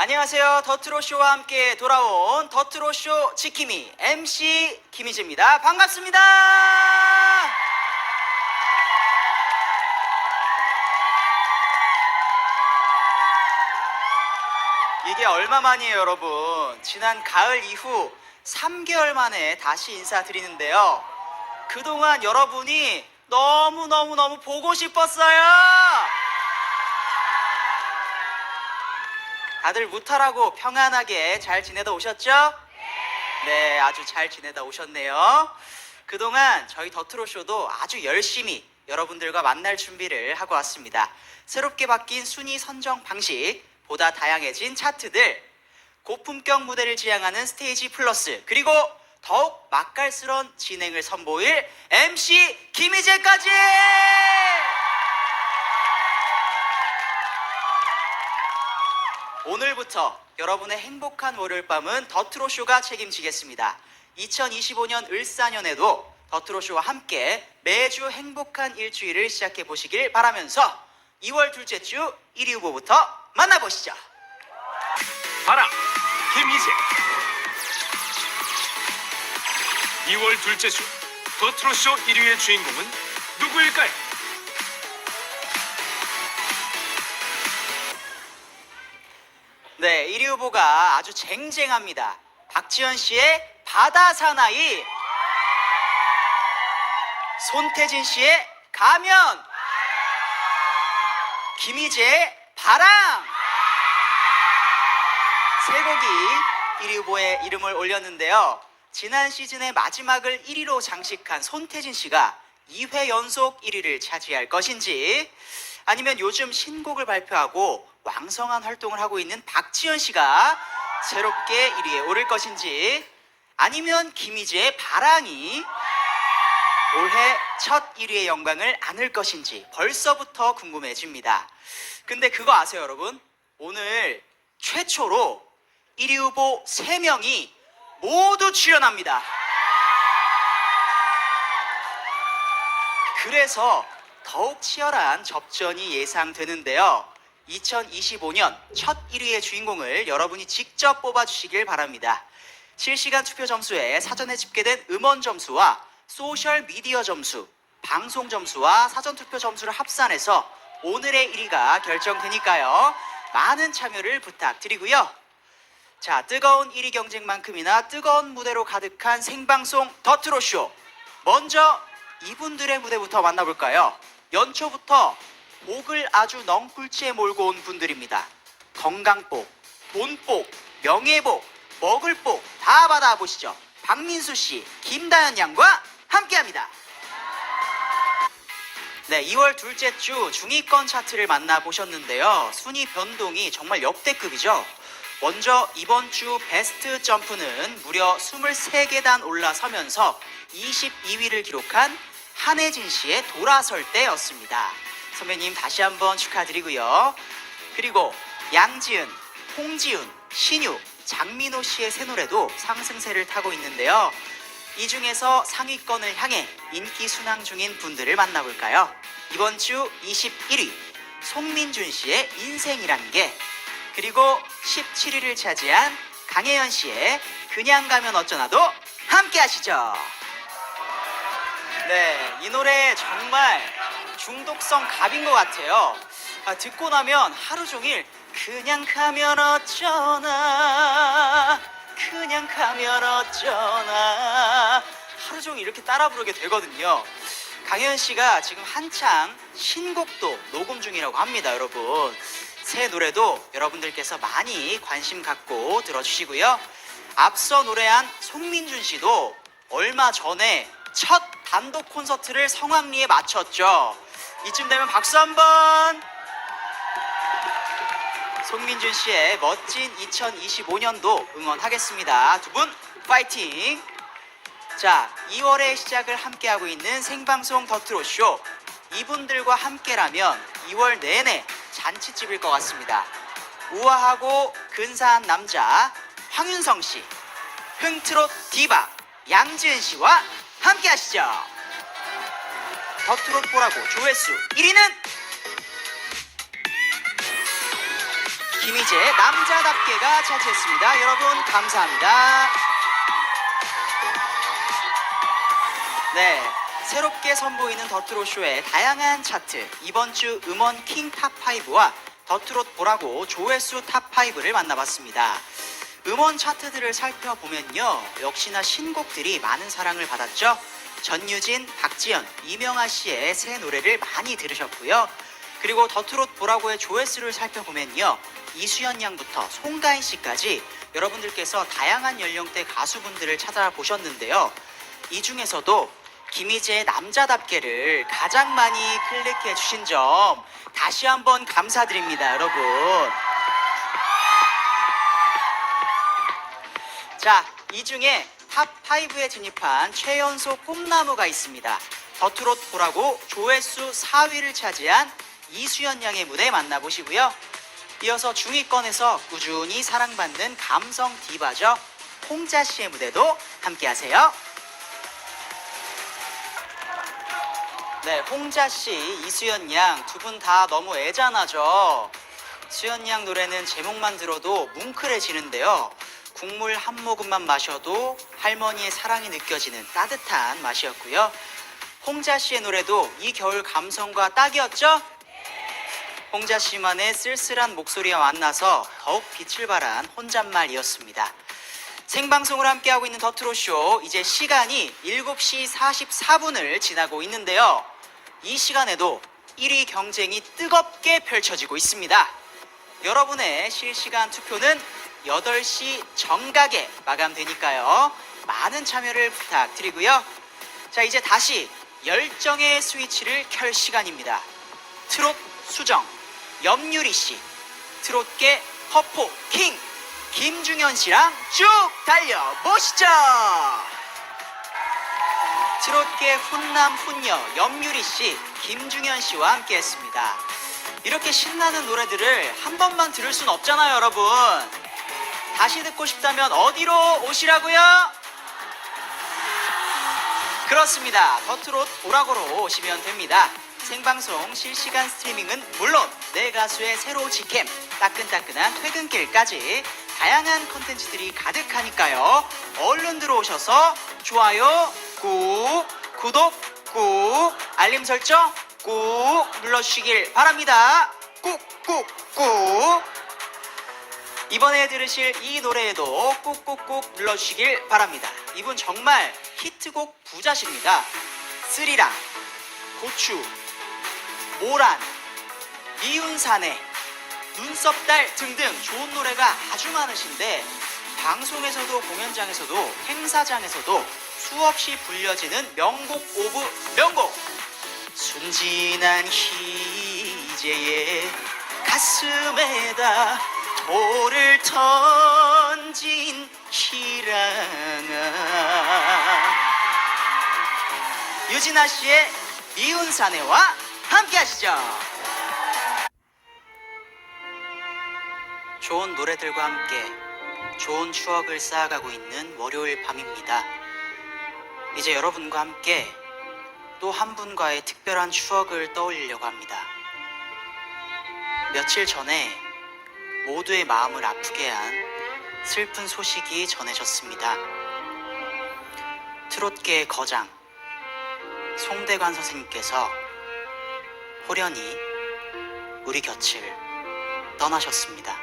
안녕하세요. 더트로쇼와 함께 돌아온 더트로쇼 지킴이 MC 김희재입니다. 반갑습니다. 이게 얼마 만이에요, 여러분? 지난 가을 이후 3개월 만에 다시 인사드리는데요. 그동안 여러분이 너무너무너무 보고 싶었어요. 다들 무탈하고 평안하게 잘 지내다 오셨죠? 네, 아주 잘 지내다 오셨네요. 그동안 저희 더트로쇼도 아주 열심히 여러분들과 만날 준비를 하고 왔습니다. 새롭게 바뀐 순위 선정 방식, 보다 다양해진 차트들, 고품격 무대를 지향하는 스테이지 플러스, 그리고 더욱 맛깔스러운 진행을 선보일 MC 김희재까지! 오늘부터 여러분의 행복한 월요일 밤은 더트로쇼가 책임지겠습니다. 2025년 을사년에도 더트로쇼와 함께 매주 행복한 일주일을 시작해 보시길 바라면서 2월 둘째 주 1위 후보부터 만나보시죠. 바람 김희재 2월 둘째 주 더트로쇼 1위의 주인공은 누구일까요? 네, 1위 후보가 아주 쟁쟁합니다. 박지현 씨의 바다 사나이, 손태진 씨의 가면, 김희재의 바람. 세 곡이 1위 후보에 이름을 올렸는데요. 지난 시즌의 마지막을 1위로 장식한 손태진 씨가 2회 연속 1위를 차지할 것인지 아니면 요즘 신곡을 발표하고 왕성한 활동을 하고 있는 박지현 씨가 새롭게 1위에 오를 것인지 아니면 김희재의 바랑이 올해 첫 1위의 영광을 안을 것인지 벌써부터 궁금해집니다. 근데 그거 아세요, 여러분? 오늘 최초로 1위 후보 3명이 모두 출연합니다. 그래서 더욱 치열한 접전이 예상되는데요. 2025년 첫 1위의 주인공을 여러분이 직접 뽑아주시길 바랍니다. 실시간 투표 점수에 사전에 집계된 음원 점수와 소셜 미디어 점수, 방송 점수와 사전 투표 점수를 합산해서 오늘의 1위가 결정되니까요. 많은 참여를 부탁드리고요. 자, 뜨거운 1위 경쟁만큼이나 뜨거운 무대로 가득한 생방송 더트로쇼. 먼저 이분들의 무대부터 만나볼까요? 연초부터 복을 아주 넝쿨치에 몰고 온 분들입니다. 건강복, 돈복, 명예복, 먹을복 다 받아보시죠. 박민수 씨, 김다현 양과 함께합니다. 네, 2월 둘째 주 중위권 차트를 만나보셨는데요. 순위 변동이 정말 역대급이죠. 먼저 이번 주 베스트 점프는 무려 23계단 올라서면서 22위를 기록한 한혜진 씨의 돌아설 때였습니다. 선배님 다시 한번 축하드리고요. 그리고 양지은, 홍지훈, 신유, 장민호 씨의 새 노래도 상승세를 타고 있는데요. 이 중에서 상위권을 향해 인기 순항 중인 분들을 만나볼까요? 이번 주 21위 송민준 씨의 인생이란 게 그리고 17위를 차지한 강혜연 씨의 그냥 가면 어쩌나도 함께 하시죠. 네, 이 노래 정말 중독성 갑인 것 같아요. 아, 듣고 나면 하루 종일 그냥 가면 어쩌나, 그냥 가면 어쩌나 하루 종일 이렇게 따라 부르게 되거든요. 강현 씨가 지금 한창 신곡도 녹음 중이라고 합니다, 여러분. 새 노래도 여러분들께서 많이 관심 갖고 들어주시고요. 앞서 노래한 송민준 씨도 얼마 전에 첫 단독 콘서트를 성황리에 마쳤죠. 이쯤 되면 박수 한번. 송민준 씨의 멋진 2025년도 응원하겠습니다. 두 분 파이팅! 자, 2월의 시작을 함께하고 있는 생방송 더트로쇼. 이분들과 함께라면 2월 내내 잔치집일 것 같습니다. 우아하고 근사한 남자 황윤성 씨, 흥트롯 디바 양지은 씨와 함께 하시죠. 더 트롯 보라고 조회수 1위는 김희재 남자답게가 차지했습니다. 여러분 감사합니다. 네. 새롭게 선보이는 더트롯쇼의 다양한 차트 이번 주 음원 킹 탑5와 더트롯 보라고 조회수 탑5를 만나봤습니다. 음원 차트들을 살펴보면요. 역시나 신곡들이 많은 사랑을 받았죠. 전유진, 박지연, 이명아 씨의 새 노래를 많이 들으셨고요. 그리고 더트롯 보라고의 조회수를 살펴보면요. 이수연 양부터 송가인 씨까지 여러분들께서 다양한 연령대 가수분들을 찾아보셨는데요. 이 중에서도 김희재의 남자답게를 가장 많이 클릭해 주신 점 다시 한번 감사드립니다, 여러분. 자, 이 중에 탑5에 진입한 최연소 꿈나무가 있습니다. 더트롯 보라고 조회수 4위를 차지한 이수연 양의 무대 만나보시고요. 이어서 중위권에서 꾸준히 사랑받는 감성 디바죠. 홍자 씨의 무대도 함께 하세요. 네, 홍자 씨, 이수연 양 두 분 다 너무 애잔하죠. 수연 양 노래는 제목만 들어도 뭉클해지는데요. 국물 한 모금만 마셔도 할머니의 사랑이 느껴지는 따뜻한 맛이었고요. 홍자 씨의 노래도 이 겨울 감성과 딱이었죠? 홍자 씨만의 쓸쓸한 목소리와 만나서 더욱 빛을 발한 혼잣말이었습니다. 생방송을 함께하고 있는 더트로쇼 이제 시간이 7시 44분을 지나고 있는데요. 이 시간에도 1위 경쟁이 뜨겁게 펼쳐지고 있습니다. 여러분의 실시간 투표는 8시 정각에 마감되니까요. 많은 참여를 부탁드리고요. 자, 이제 다시 열정의 스위치를 켤 시간입니다. 트롯 수정, 염유리 씨, 트롯계 허포 킹, 김중현 씨랑 쭉 달려보시죠! 트롯계 훈남 훈녀 염유리 씨, 김중현 씨와 함께 했습니다. 이렇게 신나는 노래들을 한 번만 들을 순 없잖아요, 여러분. 다시 듣고 싶다면 어디로 오시라고요? 그렇습니다. 더트롯 보라고로 오시면 됩니다. 생방송 실시간 스트리밍은 물론 내 가수의 새로 직캠, 따끈따끈한 퇴근길까지 다양한 컨텐츠들이 가득하니까요. 얼른 들어오셔서 좋아요 꾹, 구독 꾹, 알림 설정 꾹 눌러주시길 바랍니다. 꾹 꾹 꾹. 이번에 들으실 이 노래에도 꾹꾹꾹 눌러주시길 바랍니다. 이분 정말 히트곡 부자십니다. 쓰리랑, 고추, 모란, 미운 사내, 눈썹달 등등 좋은 노래가 아주 많으신데 방송에서도 공연장에서도 행사장에서도 수없이 불려지는 명곡 오브 명곡 순진한 희재의 가슴에다 돌을 던진 희랑아 유진아 씨의 미운 사내와 함께 하시죠. 좋은 노래들과 함께 좋은 추억을 쌓아가고 있는 월요일 밤입니다. 이제 여러분과 함께 또 한 분과의 특별한 추억을 떠올리려고 합니다. 며칠 전에 모두의 마음을 아프게 한 슬픈 소식이 전해졌습니다. 트롯계의 거장 송대관 선생님께서 호련히 우리 곁을 떠나셨습니다.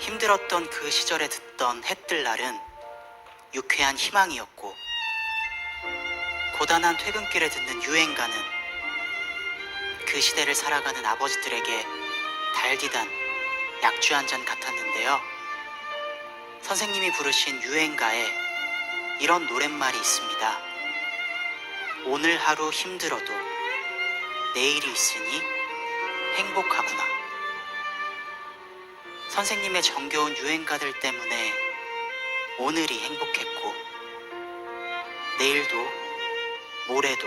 힘들었던 그 시절에 듣던 해뜰 날은 유쾌한 희망이었고 고단한 퇴근길에 듣는 유행가는 그 시대를 살아가는 아버지들에게 달디단 약주 한 잔 같았는데요. 선생님이 부르신 유행가에 이런 노랫말이 있습니다. 오늘 하루 힘들어도 내일이 있으니 행복하구나. 선생님의 정겨운 유행가들 때문에 오늘이 행복했고, 내일도, 모레도,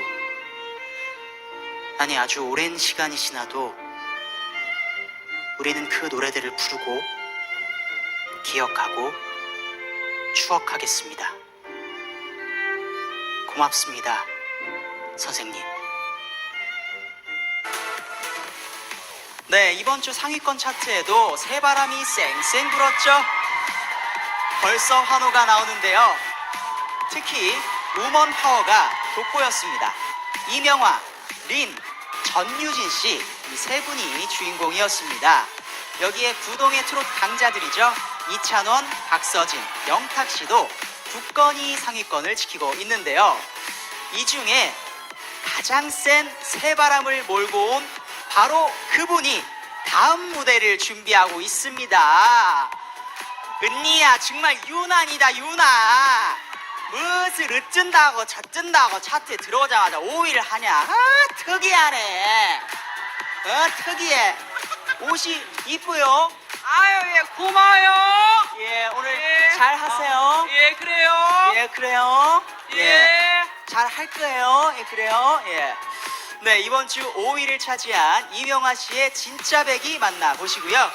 아니 아주 오랜 시간이 지나도 우리는 그 노래들을 부르고, 기억하고, 추억하겠습니다. 고맙습니다, 선생님. 네, 이번 주 상위권 차트에도 새바람이 쌩쌩 불었죠. 벌써 환호가 나오는데요. 특히 우먼 파워가 돋보였습니다. 이명화, 린, 전유진 씨 이 세 분이 주인공이었습니다. 여기에 구동의 트롯 강자들이죠. 이찬원, 박서진, 영탁 씨도 굳건히 상위권을 지키고 있는데요. 이 중에 가장 센 새바람을 몰고 온 바로 그분이 다음 무대를 준비하고 있습니다. 은니야 정말 유난이다 유난 무엇을 어쩐다고 저쩐다고 차트에 들어오자마자 5위를 하냐 아 특이하네 어 특이해 옷이 이쁘요 아유 예 고마워요. 예 오늘 예. 잘 하세요 예 그래요. 예 그래요 예. 잘할 거예요 예 그래요 예 네, 이번 주 5위를 차지한 이명화 씨의 진짜 백이 만나보시고요.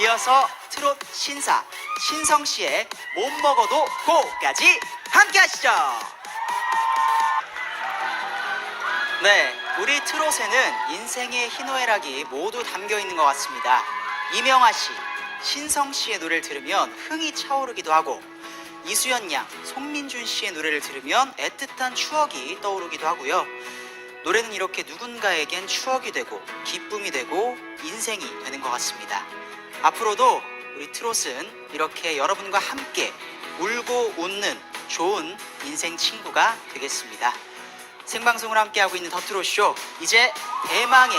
이어서 트롯 신사 신성 씨의 못 먹어도 고까지 함께 하시죠. 네, 우리 트롯에는 인생의 희노애락이 모두 담겨 있는 것 같습니다. 이명화 씨, 신성 씨의 노래를 들으면 흥이 차오르기도 하고 이수연 양, 송민준 씨의 노래를 들으면 애틋한 추억이 떠오르기도 하고요. 노래는 이렇게 누군가에겐 추억이 되고 기쁨이 되고 인생이 되는 것 같습니다. 앞으로도 우리 트롯은 이렇게 여러분과 함께 울고 웃는 좋은 인생 친구가 되겠습니다. 생방송을 함께하고 있는 더트롯쇼 이제 대망의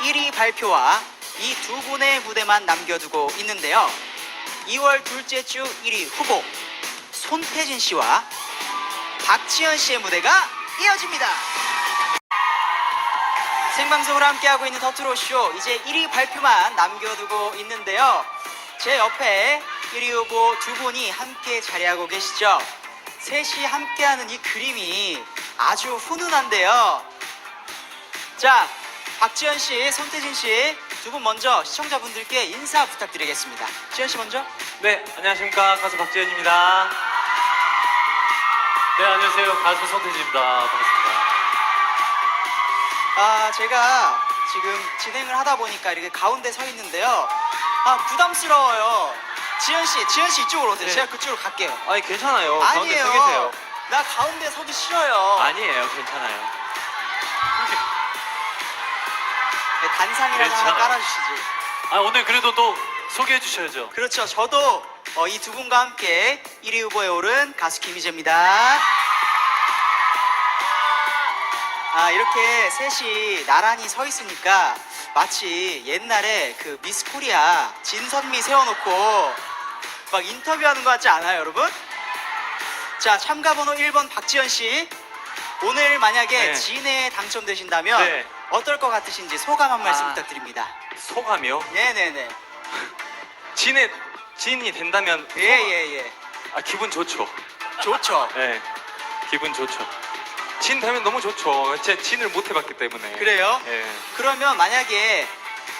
1위 발표와 이 두 분의 무대만 남겨두고 있는데요. 2월 둘째 주 1위 후보 손태진 씨와 박지현 씨의 무대가 이어집니다. 생방송을 함께하고 있는 더트롯쇼 이제 1위 발표만 남겨두고 있는데요. 제 옆에 1위 후보 두 분이 함께 자리하고 계시죠. 셋이 함께하는 이 그림이 아주 훈훈한데요. 자, 박지현 씨, 손태진 씨 두 분 먼저 시청자분들께 인사 부탁드리겠습니다. 지현 씨 먼저. 네, 안녕하십니까. 가수 박지현입니다. 네, 안녕하세요. 가수 손태진입니다. 반갑습니다. 아, 제가 지금 진행을 하다 보니까 이렇게 가운데 서 있는데요. 아, 부담스러워요. 지현 씨, 지현 씨 이쪽으로 오세요. 네. 제가 그쪽으로 갈게요. 아니, 괜찮아요. 가운데 아니에요. 서 계세요. 나 가운데 서기 싫어요. 아니에요. 괜찮아요. 네, 단상이라도 하나 괜찮아요. 깔아주시지. 아, 오늘 그래도 또 소개해 주셔야죠. 그렇죠. 저도 어, 이두 분과 함께 1위 후보에 오른 가수 김희재입니다. 아, 이렇게 셋이 나란히 서 있으니까 마치 옛날에 그 미스 코리아 진선미 세워놓고 막 인터뷰하는 것 같지 않아요, 여러분? 자, 참가 번호 1번 박지현 씨. 오늘 만약에 네. 진에 당첨되신다면 네. 어떨 것 같으신지 소감 한 말씀 아. 부탁드립니다. 소감이요? 네네네. 진에, 진이 된다면. 예, 예, 예. 아, 기분 좋죠. 좋죠. 네. 기분 좋죠. 진 되면 너무 좋죠. 제 진을 못 해봤기 때문에. 그래요? 예. 그러면 만약에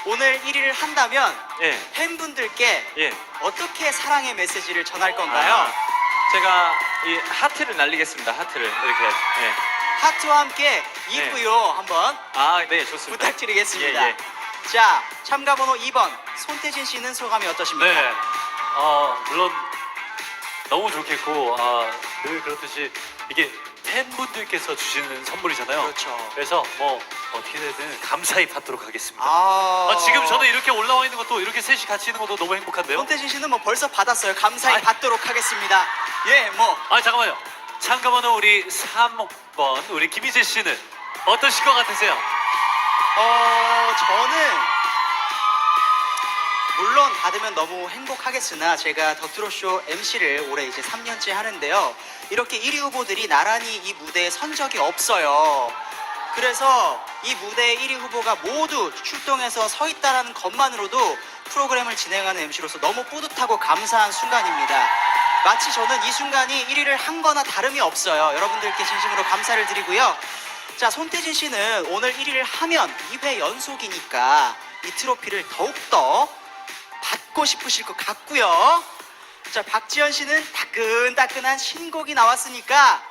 오늘 1위를 한다면 예. 팬분들께 예. 어떻게 사랑의 메시지를 전할 건가요? 아, 제가 이 하트를 날리겠습니다. 하트를. 이렇게. 예. 하트와 함께 이쁘요 한번 아, 네, 좋습니다. 부탁드리겠습니다. 예, 예. 자, 참가 번호 2번 손태진 씨는 소감이 어떠십니까? 네, 어, 물론 너무 좋겠고 아, 늘 그렇듯이 이게 팬분들께서 주시는 선물이잖아요. 그렇죠. 그래서 뭐 어떻게 되든 감사히 받도록 하겠습니다. 아, 아, 지금 저는 이렇게 올라와 있는 것도 이렇게 셋이 같이 있는 것도 너무 행복한데요. 손태진 씨는 뭐 벌써 받았어요. 감사히 아이. 받도록 하겠습니다. 예, 뭐 아 잠깐만요. 참가번호 우리 3번 우리 김희재 씨는 어떠실 것 같으세요? 어, 저는 물론 받으면 너무 행복하겠으나 제가 더트로쇼 MC를 올해 이제 3년째 하는데요. 이렇게 1위 후보들이 나란히 이 무대에 선 적이 없어요. 그래서 이 무대의 1위 후보가 모두 출동해서 서 있다라는 것만으로도 프로그램을 진행하는 MC로서 너무 뿌듯하고 감사한 순간입니다. 마치 저는 이 순간이 1위를 한 거나 다름이 없어요. 여러분들께 진심으로 감사를 드리고요. 자, 손태진 씨는 오늘 1위를 하면 2회 연속이니까 이 트로피를 더욱더 받고 싶으실 것 같고요. 자, 박지현 씨는 따끈따끈한 신곡이 나왔으니까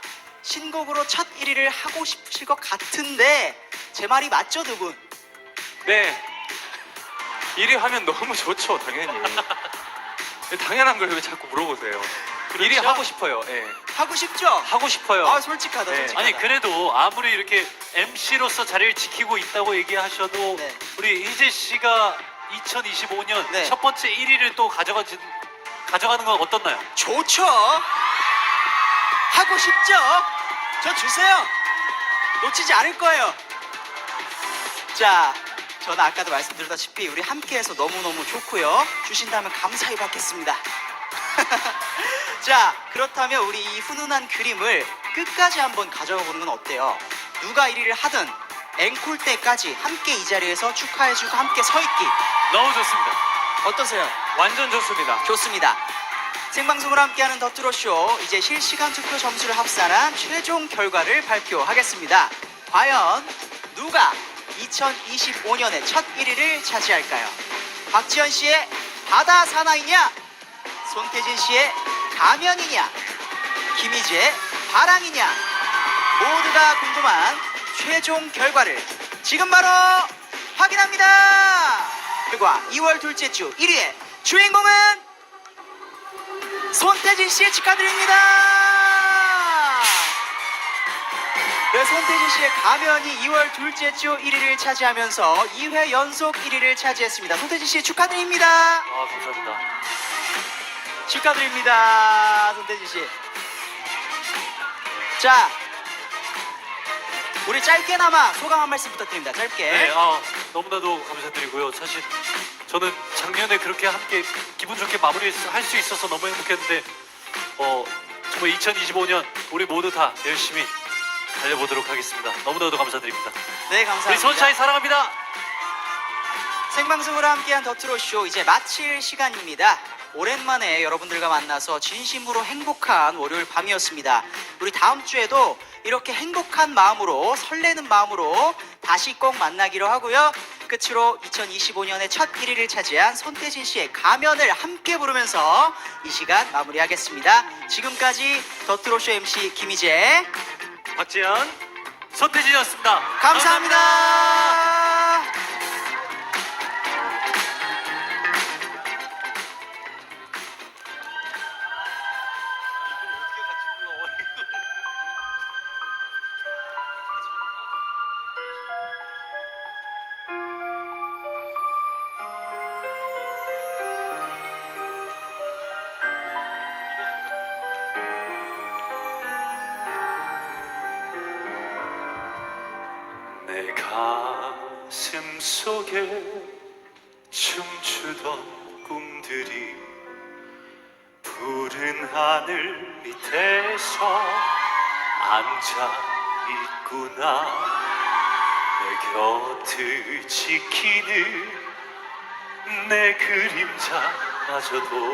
신곡으로 첫 1위를 하고 싶으실 것 같은데 제 말이 맞죠, 두 분? 네. 1위 하면 너무 좋죠, 당연히. 당연한 걸 왜 자꾸 물어보세요? 1위 하고 싶어요. 예. 하고 싶죠? 하고 싶어요. 아 솔직하다 네. 솔직하다 아니 그래도 아무리 이렇게 MC로서 자리를 지키고 있다고 얘기하셔도 네. 우리 희재 씨가 2025년 네. 첫 번째 1위를 또 가져가지 가져가는 건 어떻나요? 좋죠. 하고 싶죠. 저 주세요. 놓치지 않을 거예요. 자, 저는 아까도 말씀드렸다시피 우리 함께해서 너무너무 좋고요. 주신다면 감사히 받겠습니다. 자, 그렇다면 우리 이 훈훈한 그림을 끝까지 한번 가져가 보는 건 어때요? 누가 1위를 하든 앵콜 때까지 함께 이 자리에서 축하해주고 함께 서 있기 너무 좋습니다. 어떠세요? 완전 좋습니다. 좋습니다. 생방송으로 함께하는 더트로쇼 이제 실시간 투표 점수를 합산한 최종 결과를 발표하겠습니다. 과연 누가 2025년의 첫 1위를 차지할까요? 박지현 씨의 바다 사나이냐? 손태진 씨의 가면이냐? 김희재의 바랑이냐? 모두가 궁금한 최종 결과를 지금 바로 확인합니다. 결과 2월 둘째 주 1위의 주인공은 손태진 씨 축하드립니다. 네, 손태진 씨의 가면이 2월 둘째 주 1위를 차지하면서 2회 연속 1위를 차지했습니다. 손태진 씨 축하드립니다. 아 감사합니다. 축하드립니다, 손태진 씨. 자, 우리 짧게나마 소감 한 말씀 부탁드립니다. 짧게. 네, 아, 너무나도 감사드리고요. 사실 저는 작년에 그렇게 함께 기분 좋게 마무리할 수 있어서 너무 행복했는데 어, 정말 2025년 우리 모두 다 열심히 달려보도록 하겠습니다. 너무나도 감사드립니다. 네, 우리 감사합니다. 손샤인 사랑합니다. 생방송으로 함께한 더트로쇼 이제 마칠 시간입니다. 오랜만에 여러분들과 만나서 진심으로 행복한 월요일 밤이었습니다. 우리 다음 주에도 이렇게 행복한 마음으로 설레는 마음으로 다시 꼭 만나기로 하고요. 끝으로 2025년의 첫 1위를 차지한 손태진 씨의 가면을 함께 부르면서 이 시간 마무리하겠습니다. 지금까지 더트로쇼 MC 김희재 박지현, 손태진이었습니다. 감사합니다. 내 속에 춤추던 꿈들이 푸른 하늘 밑에서 앉아 있구나. 내 곁을 지키는 내 그림자마저도